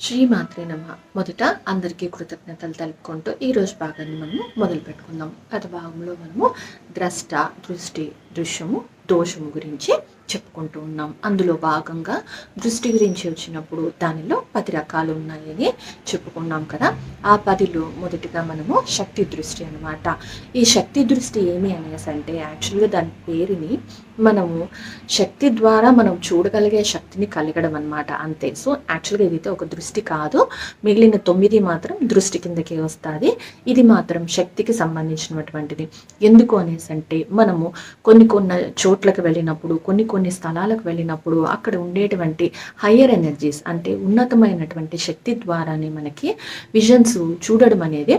శ్రీమాత్రే నమ. మొదట అందరికీ కృతజ్ఞతలు తెలుపుకుంటూ ఈరోజు భాగాన్ని మనము మొదలు పెట్టుకుందాం. గత భాగంలో మనము ద్రష్ట దృష్టి దృశ్యము దోషము గురించి చెప్పుకుంటూ ఉన్నాం. అందులో భాగంగా దృష్టి గురించి వచ్చినప్పుడు దానిలో పది రకాలు ఉన్నాయని చెప్పుకున్నాం కదా. ఆ పదిలో మొదటిగా మనము శక్తి దృష్టి అనమాట ఈ శక్తి దృష్టి ఏమి అనేసి అంటే యాక్చువల్గా దాని పేరుని మనము శక్తి ద్వారా మనం చూడగలిగే శక్తిని కలగడం అనమాట అంతే. సో యాక్చువల్గా ఇదైతే ఒక దృష్టి కాదు. మిగిలిన తొమ్మిది మాత్రం దృష్టి కిందకి వస్తుంది. ఇది మాత్రం శక్తికి సంబంధించినటువంటిది. ఎందుకు అనేసి అంటే మనము కొన్ని కొన్ని చోట్లకు వెళ్ళినప్పుడు కొన్ని కొన్ని కొన్ని స్థలాలకు వెళ్ళినప్పుడు అక్కడ ఉండేటువంటి హయ్యర్ ఎనర్జీస్ అంటే ఉన్నతమైనటువంటి శక్తి ద్వారానే మనకి విజన్స్ చూడడం అనేది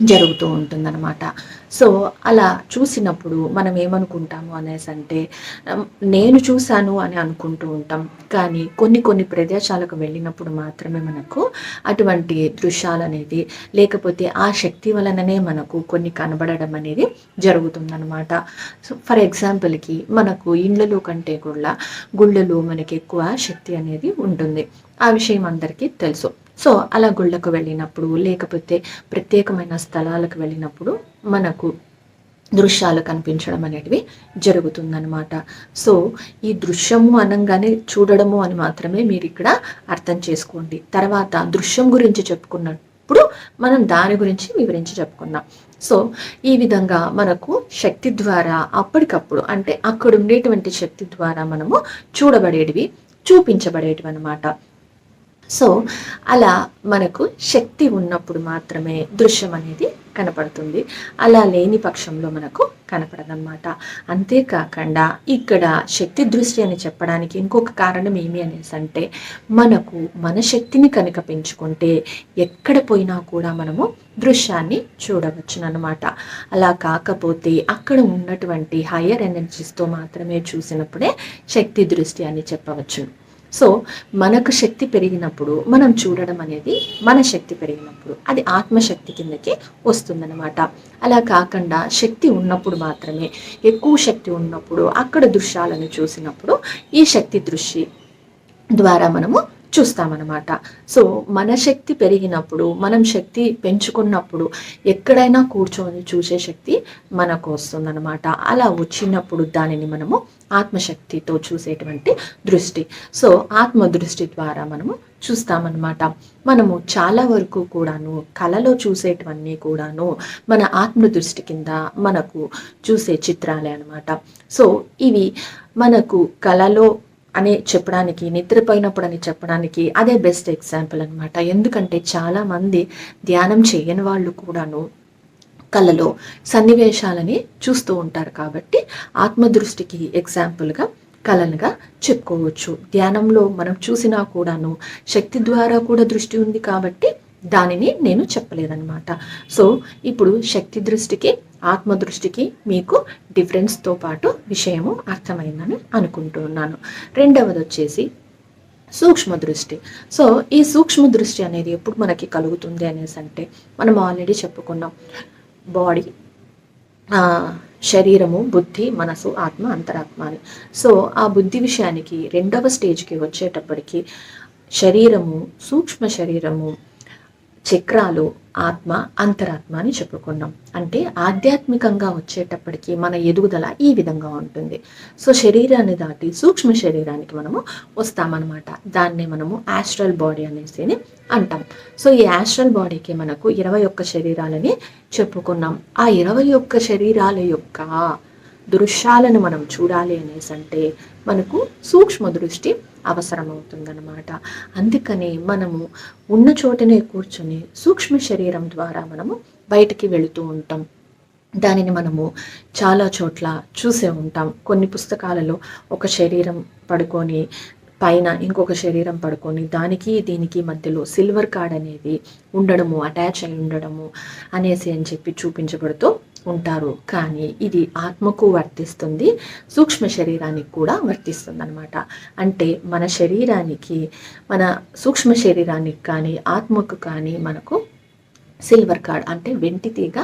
జరుగుతూ ఉంటుందన్నమాట. సో అలా చూసినప్పుడు మనం ఏమనుకుంటాము అనేసి అంటే నేను చూశాను అని అనుకుంటూ ఉంటాం. కానీ కొన్ని కొన్ని ప్రదేశాలకు వెళ్ళినప్పుడు మాత్రమే మనకు అటువంటి దృశ్యాలు అనేది లేకపోతే ఆ శక్తి వలననే మనకు కొన్ని కనబడడం అనేది జరుగుతుందన్నమాట. సో ఫర్ ఎగ్జాంపుల్కి మనకు ఇండ్లలో కంటే కూడా గుళ్ళలో మనకి ఎక్కువ శక్తి అనేది ఉంటుంది. ఆ విషయం అందరికీ తెలుసు. సో అలా గుళ్ళకు వెళ్ళినప్పుడు లేకపోతే ప్రత్యేకమైన స్థలాలకు వెళ్ళినప్పుడు మనకు దృశ్యాలు కనిపించడం అనేటివి జరుగుతుందన్నమాట. సో ఈ దృశ్యము అనగానే చూడడము అని మాత్రమే మీరు ఇక్కడ అర్థం చేసుకోండి. తర్వాత దృశ్యం గురించి చెప్పుకున్నప్పుడు మనం దాని గురించి వివరించి చెప్పుకున్నాం సో ఈ విధంగా మనకు శక్తి ద్వారా అప్పటికప్పుడు అంటే అక్కడ ఉండేటువంటి శక్తి ద్వారా మనము చూడబడేటివి చూపించబడేటివి అనమాట సో అలా మనకు శక్తి ఉన్నప్పుడు మాత్రమే దృశ్యం అనేది కనపడుతుంది. అలా లేని పక్షంలో మనకు కనపడదన్నమాట. అంతేకాకుండా ఇక్కడ శక్తి దృష్టి అని చెప్పడానికి ఇంకొక కారణం ఏమి అనేసి అంటే మనకు మన శక్తిని కనుక పెంచుకుంటే ఎక్కడ పోయినా కూడా మనము దృశ్యాన్ని చూడవచ్చునమాట అలా కాకపోతే అక్కడ ఉన్నటువంటి హయ్యర్ ఎనర్జీస్తో మాత్రమే చూసినప్పుడే శక్తి దృష్టి అని చెప్పవచ్చు. సో మనకు శక్తి పెరిగినప్పుడు మనం చూడడం అనేది మన శక్తి పెరిగినప్పుడు అది ఆత్మశక్తి కిందకి వస్తుందన్నమాట. అలా కాకుండా శక్తి ఉన్నప్పుడు మాత్రమే ఎక్కువ శక్తి ఉన్నప్పుడు అక్కడ దృశ్యాలను చూసినప్పుడు ఈ శక్తి దృష్టి ద్వారా మనము చూస్తామన్నమాట. సో మన శక్తి పెరిగినప్పుడు మనం శక్తి పెంచుకున్నప్పుడు ఎక్కడైనా కూర్చొని చూసే శక్తి మనకు వస్తుందన్నమాట. అలా వచ్చినప్పుడు దానిని మనము ఆత్మశక్తితో చూసేటువంటి దృష్టి. సో ఆత్మ దృష్టి ద్వారా మనము చూస్తామన్నమాట. మనము చాలా వరకు కూడాను కళలో చూసేటివన్నీ కూడాను మన ఆత్మ దృష్టి కింద మనకు చూసే చిత్రాలే అనమాట సో ఇవి మనకు కళలో అనే చెప్పడానికి నిద్రపోయినప్పుడు అని చెప్పడానికి అదే బెస్ట్ ఎగ్జాంపుల్ అనమాట ఎందుకంటే చాలామంది ధ్యానం చేయని వాళ్ళు కూడాను కళలో సన్నివేశాలని చూస్తూ ఉంటారు కాబట్టి ఆత్మదృష్టికి ఎగ్జాంపుల్గా కళలుగా చెప్పుకోవచ్చు. ధ్యానంలో మనం చూసినా కూడాను శక్తి ద్వారా కూడా దృష్టి ఉంది కాబట్టి దానిని నేను చెప్పలేదన్నమాట. సో ఇప్పుడు శక్తి దృష్టికి ఆత్మ దృష్టికి మీకు డిఫరెన్స్తో పాటు విషయము అర్థమైందని అనుకుంటున్నాను. రెండవది వచ్చేసి సూక్ష్మ దృష్టి సో ఈ సూక్ష్మ దృష్టి అనేది ఎప్పుడు మనకి కలుగుతుంది అనేసి అంటే మనం ఆల్రెడీ చెప్పుకున్నాం. బాడీ శరీరము బుద్ధి మనసు ఆత్మ అంతరాత్మ అని. సో ఆ బుద్ధి విషయానికి రెండవ స్టేజ్కి వచ్చేటప్పటికి శరీరము సూక్ష్మ శరీరము చక్రాలు ఆత్మ అంతరాత్మ అని చెప్పుకున్నాం. అంటే ఆధ్యాత్మికంగా వచ్చేటప్పటికి మన ఎదుగుదల ఈ విధంగా ఉంటుంది. సో శరీరాన్ని దాటి సూక్ష్మ శరీరానికి మనము వస్తామన్నమాట. దాన్ని మనము యాస్ట్రల్ బాడీ అనేసి అంటాం. సో ఈ యాస్ట్రల్ బాడీకి మనకు ఇరవై ఒక్క శరీరాలని చెప్పుకున్నాం. ఆ ఇరవై ఒక్క శరీరాల యొక్క దృశ్యాలను మనం చూడాలి అనేసి అంటే మనకు సూక్ష్మ దృష్టి అవసరమవుతుందన్నమాట. అందుకని మనము ఉన్న చోటనే కూర్చొని సూక్ష్మ శరీరం ద్వారా మనము బయటికి వెళుతూ ఉంటాం. దానిని మనము చాలా చోట్ల చూసే ఉంటాం. కొన్ని పుస్తకాలలో ఒక శరీరం పడుకొని పైన ఇంకొక శరీరం పడుకొని దానికి దీనికి మధ్యలో సిల్వర్ కార్డ్ అనేది ఉండడము అటాచ్ అయి ఉండడము అనేసి అని చెప్పి చూపించబడుతూ ఉంటారు. కానీ ఇది ఆత్మకు వర్తిస్తుంది. సూక్ష్మ శరీరానికి కూడా వర్తిస్తుంది అనమాట అంటే మన శరీరానికి మన సూక్ష్మ శరీరానికి కానీ ఆత్మకు కానీ మనకు సిల్వర్ కార్డ్ అంటే వెంటి తీగ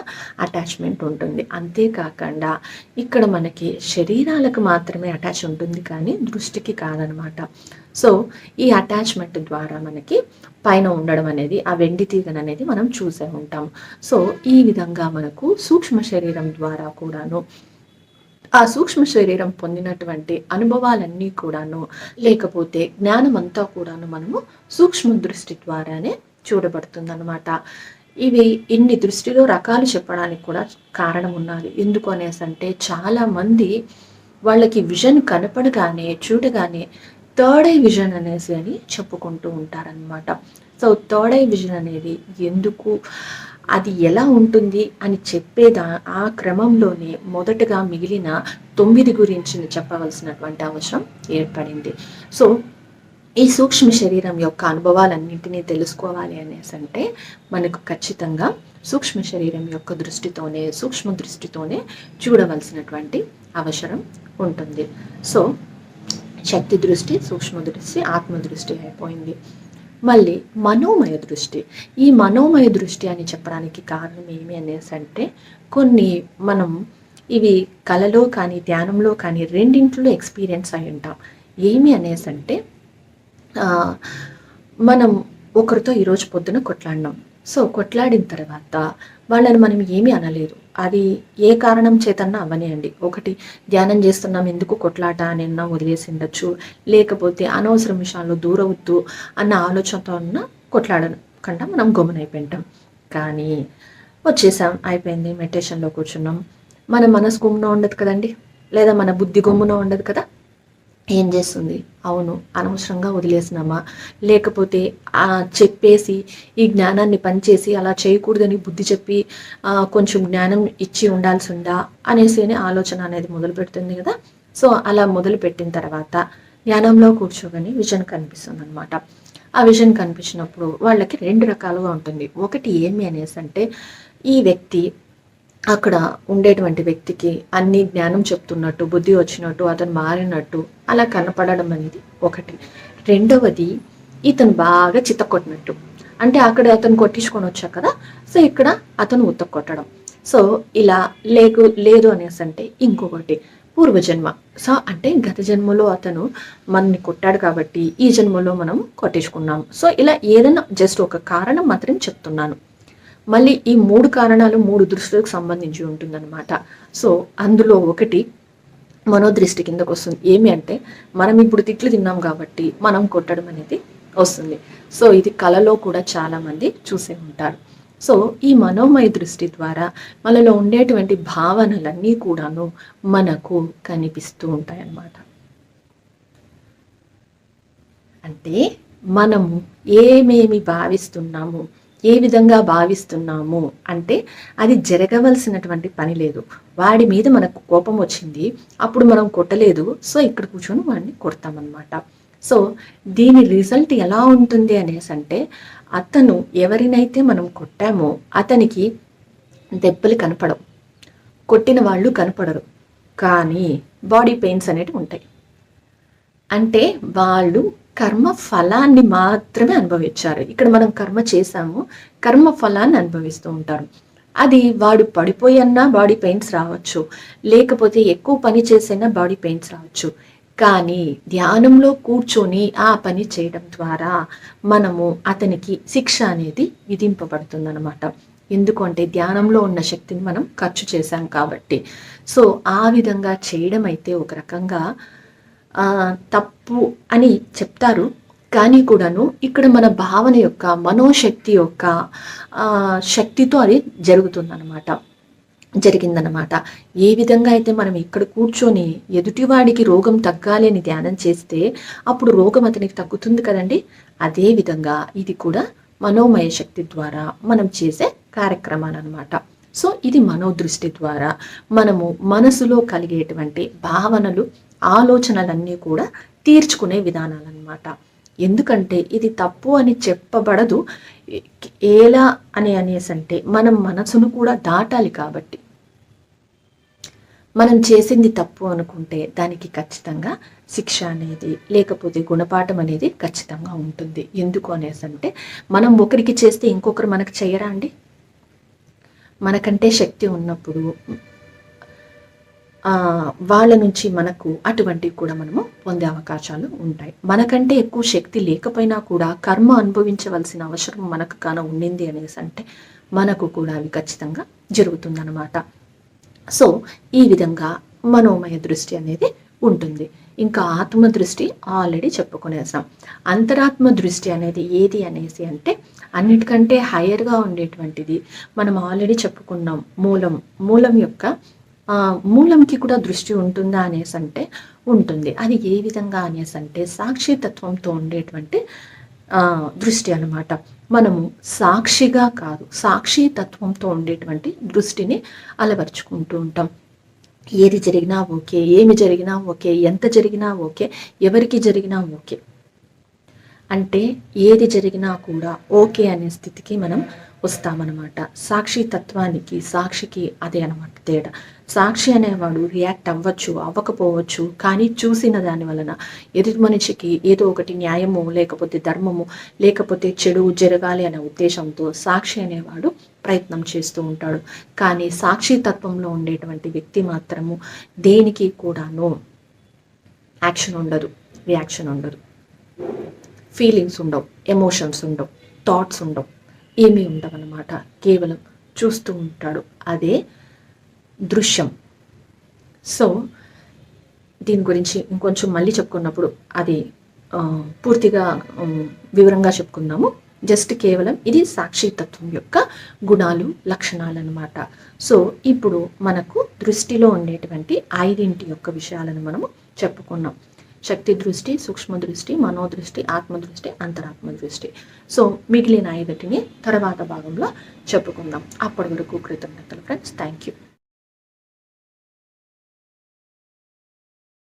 అటాచ్మెంట్ ఉంటుంది. అంతేకాకుండా ఇక్కడ మనకి శరీరాలకు మాత్రమే అటాచ్ ఉంటుంది కానీ దృష్టికి కాదనమాట. సో ఈ అటాచ్మెంట్ ద్వారా మనకి పైన ఉండడం అనేది ఆ వెండి తీగను అనేది మనం చూసే ఉంటాం. సో ఈ విధంగా మనకు సూక్ష్మ శరీరం ద్వారా కూడాను ఆ సూక్ష్మ శరీరం పొందినటువంటి అనుభవాలన్నీ కూడాను లేకపోతే జ్ఞానం అంతా కూడాను మనము సూక్ష్మ దృష్టి ద్వారానే చూడబడుతుంది అనమాట ఇవి ఇన్ని దృష్టిలో రకాలు చెప్పడానికి కూడా కారణం ఉన్నది ఎందుకు అనేసి అంటే చాలామంది వాళ్ళకి విజన్ కనపడగానే చూడగానే థర్డ్ ఐ విజన్ అనేసి అని చెప్పుకుంటూ ఉంటారనమాట సో థర్డ్ ఐ విజన్ అనేది ఎందుకు అది ఎలా ఉంటుంది అని చెప్పేదా ఆ క్రమంలోనే మొదటగా మిగిలిన తొమ్మిది గురించి చెప్పవలసినటువంటి అవసరం ఏర్పడింది. సో ఈ సూక్ష్మ శరీరం యొక్క అనుభవాలన్నింటినీ తెలుసుకోవాలి అనేసి అంటే మనకు ఖచ్చితంగా సూక్ష్మ శరీరం యొక్క దృష్టితోనే సూక్ష్మ దృష్టితోనే చూడవలసినటువంటి అవసరం ఉంటుంది. సో శక్తి దృష్టి సూక్ష్మ దృష్టి ఆత్మ దృష్టి అయిపోయింది. మళ్ళీ మనోమయ దృష్టి. ఈ మనోమయ దృష్టి అని చెప్పడానికి కారణం ఏమి అనేసి అంటే కొన్ని మనం ఇవి కళలో కానీ ధ్యానంలో కానీ రెండింటిలో ఎక్స్పీరియన్స్ అయి ఉంటాం. ఏమి అనేసి అంటే మనం ఒకరితో ఈరోజు పొద్దున కొట్లాడినాం. సో కొట్లాడిన తర్వాత వాళ్ళని మనం ఏమీ అనలేదు. అది ఏ కారణం చేతన్నా అవనియండి ఒకటి ధ్యానం చేస్తున్నాం ఎందుకు కొట్లాట అని అన్నా వదిలేసి ఉండొచ్చు. లేకపోతే అనవసరం విషయాల్లో దూరవద్దు అన్న ఆలోచనతో ఉన్న కొట్లాడకుండా మనం గమ్మునైపోయింటాం. కానీ వచ్చేసాం అయిపోయింది మెడిటేషన్లో కూర్చున్నాం. మన మనసు గుమ్మున ఉండదు కదండి? లేదా మన బుద్ధి గుమ్మున ఉండదు కదా? ఏం చేస్తుంది? అవును అనవసరంగా వదిలేసినామా? లేకపోతే చెప్పేసి ఈ జ్ఞానాన్ని పనిచేసి అలా చేయకూడదని బుద్ధి చెప్పి కొంచెం జ్ఞానం ఇచ్చి ఉండాల్సి ఉందా అనేసి ఆలోచన అనేది మొదలు పెడుతుంది కదా. సో అలా మొదలు పెట్టిన తర్వాత జ్ఞానంలో కూర్చోగానే విజన్ కనిపిస్తుంది అనమాట ఆ విజన్ కనిపించినప్పుడు వాళ్ళకి రెండు రకాలుగా ఉంటుంది. ఒకటి ఏమి అనేసి అంటే ఈ వ్యక్తి అక్కడ ఉండేటువంటి వ్యక్తికి అన్ని జ్ఞానం చెప్తున్నట్టు బుద్ధి వచ్చినట్టు అతను మారినట్టు అలా కనపడడం అనేది ఒకటి. రెండవది ఇతను బాగా చిత్త కొట్టినట్టు. అంటే అక్కడ అతను కొట్టించుకొని వచ్చా కదా సో ఇక్కడ అతను ఉత్త కొట్టడం. సో ఇలా లేకు లేదు అనేసి అంటే ఇంకొకటి పూర్వజన్మ. సో అంటే గత జన్మలో అతను మనని కొట్టాడు కాబట్టి ఈ జన్మలో మనం కొట్టించుకున్నాం. సో ఇలా ఏదైనా జస్ట్ ఒక కారణం మాత్రం చెప్తున్నాను. మళ్ళీ ఈ మూడు కారణాలు మూడు దృష్టిలకు సంబంధించి ఉంటుందన్నమాట. సో అందులో ఒకటి మనోదృష్టి కిందకు వస్తుంది. ఏమి అంటే మనం ఇప్పుడు తిట్లు తిన్నాం కాబట్టి మనం కొట్టడం అనేది వస్తుంది. సో ఇది కళలో కూడా చాలామంది చూసే ఉంటారు. సో ఈ మనోమయ దృష్టి ద్వారా మనలో ఉండేటువంటి భావనలన్నీ కూడాను మనకు కనిపిస్తూ ఉంటాయి అన్నమాట అంటే మనము ఏమేమి భావిస్తున్నాము ఏ విధంగా భావిస్తున్నాము అంటే అది జరగవలసినటువంటి పని లేదు. వాడి మీద మనకు కోపం వచ్చింది అప్పుడు మనం కొట్టలేదు సో ఇక్కడ కూర్చొని వాడిని కొడతామన్నమాట. సో దీని రిజల్ట్ ఎలా ఉంటుంది అనేసి అంటే అతను ఎవరినైతే మనం కొట్టామో అతనికి దెబ్బలు కనపడవు. కొట్టిన వాళ్ళు కనపడరు. కానీ బాడీ పెయిన్స్ అనేవి ఉంటాయి. అంటే వాళ్ళు కర్మ ఫలాన్ని మాత్రమే అనుభవించారు. ఇక్కడ మనం కర్మ చేశాము కర్మ ఫలాన్ని అనుభవిస్తూ ఉంటారు. అది వాడు పడిపోయన్నా బాడీ పెయిన్స్ రావచ్చు. లేకపోతే ఎక్కువ పని చేసైనా బాడీ పెయిన్స్ రావచ్చు. కానీ ధ్యానంలో కూర్చొని ఆ పని చేయడం ద్వారా మనము అతనికి శిక్ష అనేది విధింపబడుతుందన్నమాట. ఎందుకంటే ధ్యానంలో ఉన్న శక్తిని మనం ఖర్చు చేశాం కాబట్టి. సో ఆ విధంగా చేయడం అయితే ఒక రకంగా తప్పు అని చెప్తారు. కానీ కూడాను ఇక్కడ మన భావన యొక్క మనోశక్తి యొక్క శక్తితో అది జరుగుతుందన్నమాట. జరిగిందనమాట ఏ విధంగా అయితే మనం ఇక్కడ కూర్చొని ఎదుటివాడికి రోగం తగ్గాలి అని ధ్యానం చేస్తే అప్పుడు రోగం అతనికి తగ్గుతుంది కదండి? అదే విధంగా ఇది కూడా మనోమయ శక్తి ద్వారా మనం చేసే కార్యక్రమాలు అనమాట సో ఇది మనోదృష్టి ద్వారా మనము మనసులో కలిగేటువంటి భావనలు ఆలోచనలన్నీ కూడా తీర్చుకునే విధానాలన్నమాట. ఎందుకంటే ఇది తప్పు అని చెప్పబడదు. ఎలా అని అనేసి అంటే మనం మనసును కూడా దాటాలి కాబట్టి. మనం చేసింది తప్పు అనుకుంటే దానికి ఖచ్చితంగా శిక్ష అనేది లేకపోతే గుణపాఠం అనేది ఖచ్చితంగా ఉంటుంది. ఎందుకు అనేసి అంటే మనం ఒకరికి చేస్తే ఇంకొకరు మనకు చేయరా అండి? మనకంటే శక్తి ఉన్నప్పుడు వాళ్ళ నుంచి మనకు అటువంటివి కూడా మనము పొందే అవకాశాలు ఉంటాయి. మనకంటే ఎక్కువ శక్తి లేకపోయినా కూడా కర్మ అనుభవించవలసిన అవసరం మనకు కాన ఉండింది అనేసి అంటే మనకు కూడా అవి ఖచ్చితంగా జరుగుతుందన్నమాట. సో ఈ విధంగా మనోమయ దృష్టి అనేది ఉంటుంది. ఇంకా ఆత్మ దృష్టి ఆల్రెడీ చెప్పుకునేసాం. అంతరాత్మ దృష్టి అనేది ఏది అనేసి అంటే అన్నిటికంటే హయ్యర్గా ఉండేటువంటిది. మనం ఆల్రెడీ చెప్పుకున్నాం మూలం. మూలం యొక్క మూలంకి కూడా దృష్టి ఉంటుందా అనేసి అంటే ఉంటుంది. అది ఏ విధంగా అనేసి అంటే సాక్షితత్వంతో ఉండేటువంటి దృష్టి అన్నమాట. మనము సాక్షిగా కాదు సాక్షి తత్వంతో ఉండేటువంటి దృష్టిని అలవర్చుకుంటూ ఉంటాం. ఏది జరిగినా ఓకే ఏమి జరిగినా ఓకే ఎంత జరిగినా ఓకే ఎవరికి జరిగినా ఓకే. అంటే ఏది జరిగినా కూడా ఓకే అనే స్థితికి మనం వస్తామన్నమాట. సాక్షి తత్వానికి సాక్షికి అదే అనమాట తేడా. సాక్షి అనేవాడు రియాక్ట్ అవ్వచ్చు అవ్వకపోవచ్చు కానీ చూసిన దాని వలన ఎదుటి మనిషికి ఏదో ఒకటి న్యాయము లేకపోతే ధర్మము లేకపోతే చెడు జరగాలి అనే ఉద్దేశంతో సాక్షి అనేవాడు ప్రయత్నం చేస్తూ ఉంటాడు. కానీ సాక్షి తత్వంలో ఉండేటువంటి వ్యక్తి మాత్రము దేనికి కూడాను యాక్షన్ ఉండదు రియాక్షన్ ఉండదు. ఫీలింగ్స్ ఉండవు ఎమోషన్స్ ఉండవు థాట్స్ ఉండవు. ఏమీ ఉండవన్నమాట. కేవలం చూస్తూ ఉంటాడు. అదే దృశ్యం. సో దీని గురించి ఇంకొంచెం మళ్ళీ చెప్పుకున్నప్పుడు అది పూర్తిగా వివరంగా చెప్పుకుందాము. జస్ట్ కేవలం ఇది సాక్షితత్వం యొక్క గుణాలు లక్షణాలు అనమాట సో ఇప్పుడు మనకు దృష్టిలో ఉండేటువంటి ఐదింటి యొక్క విషయాలను మనము చెప్పుకున్నాం. శక్తి దృష్టి సూక్ష్మ దృష్టి మనోదృష్టి ఆత్మదృష్టి అంతరాత్మ దృష్టి. సో మిగిలిన ఐదుటిని తర్వాత భాగంలో చెప్పుకుందాం. అప్పటి వరకు కృతజ్ఞతలు ఫ్రెండ్స్ థ్యాంక్ యూ